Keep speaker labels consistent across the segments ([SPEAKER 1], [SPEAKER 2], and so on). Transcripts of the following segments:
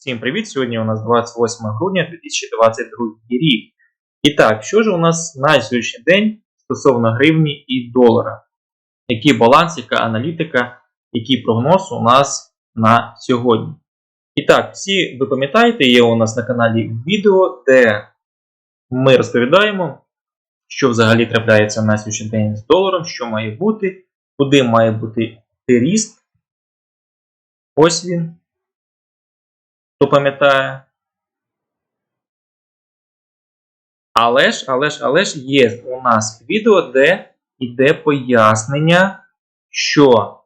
[SPEAKER 1] Всім привіт! Сьогодні у нас 28 грудня 2022 рік. І так, що ж у нас на сьогоднішній день стосовно гривні і долара? Який баланс, яка аналітика, який прогноз у нас на сьогодні? І так, всі ви пам'ятаєте, є у нас на каналі відео, де ми розповідаємо, що взагалі трапляється на сьогоднішній день з доларом, що має бути, куди має бути ріст. Ось він. Хто пам'ятає. Але ж, але ж, але ж є у нас відео, де йде пояснення, що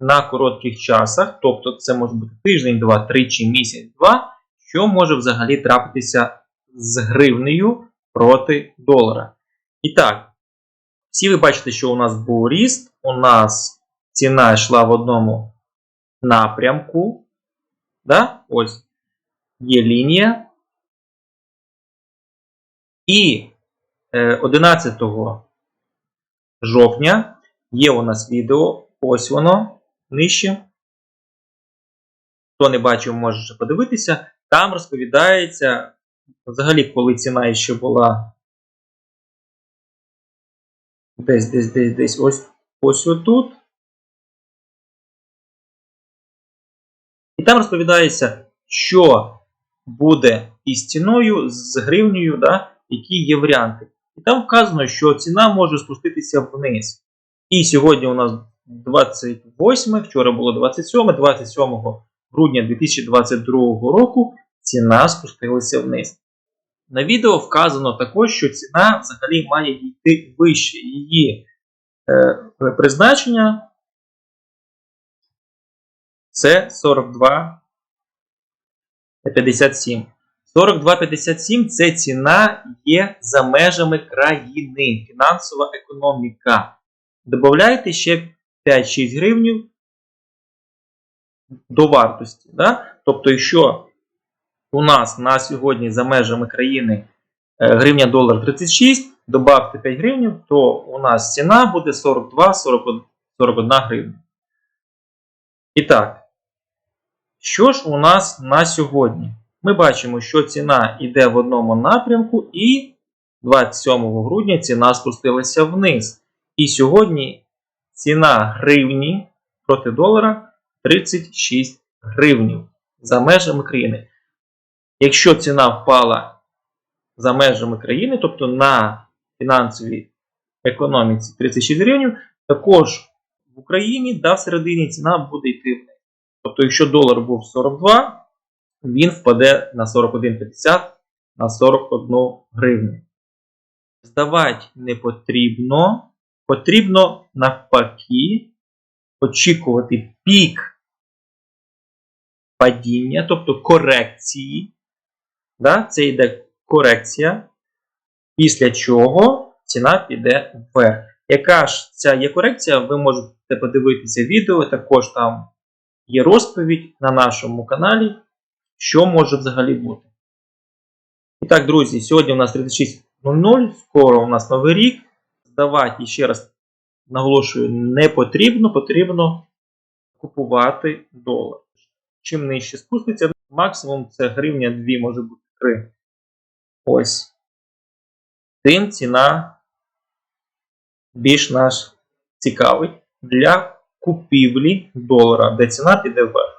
[SPEAKER 1] на коротких часах, тобто це може бути тиждень, два, три чи місяць, два, що може взагалі трапитися з гривнею проти долара. І так, всі ви бачите, що у нас був ріст, у нас ціна йшла в одному напрямку. Да? Ось є лінія. І е, 11 жовтня є у нас відео. Ось воно нижче. Хто не бачив, може подивитися. Там розповідається, взагалі, коли ціна ще була десь, десь, десь, десь ось ось отут. І там розповідається, що буде із ціною, з гривнею, да, які є варіанти. І там вказано, що ціна може спуститися вниз. І сьогодні у нас 28, вчора було 27, 27 грудня 2022 року ціна спустилася вниз. На відео вказано також, що ціна взагалі має йти вище. Її е, призначення це 42,57. 42,57 це ціна є за межами країни. Фінансова економіка. Добавляйте ще 5-6 гривнів до вартості. Да? Тобто, якщо у нас на сьогодні за межами країни е, гривня долар 36, добавте 5 гривнів, то у нас ціна буде 42-41 гривня. І так, що ж у нас на сьогодні? Ми бачимо, що ціна йде в одному напрямку, і 27 грудня ціна спустилася вниз. І сьогодні ціна гривні проти долара 36 гривнів за межами країни. Якщо ціна впала за межами країни, тобто на фінансовій економіці 36 гривень, також в Україні да, всередині ціна буде йти вниз. Тобто, якщо долар був 42, він впаде на 41,50 на 41 гривню. Здавати не потрібно. Потрібно навпаки очікувати пік падіння, тобто корекції. Да? Це йде корекція, після чого ціна піде вверх. Яка ж ця є корекція, ви можете подивитися відео, також там є розповідь на нашому каналі, що може взагалі бути. І так, друзі, сьогодні у нас 36.00, скоро у нас новий рік. Здавати, ще раз наголошую, не потрібно, потрібно купувати долар. Чим нижче спуститься, максимум це гривня 2, може бути 3. Ось. Тим ціна більш наш цікавий для купівлі долара, де ціна піде вверх.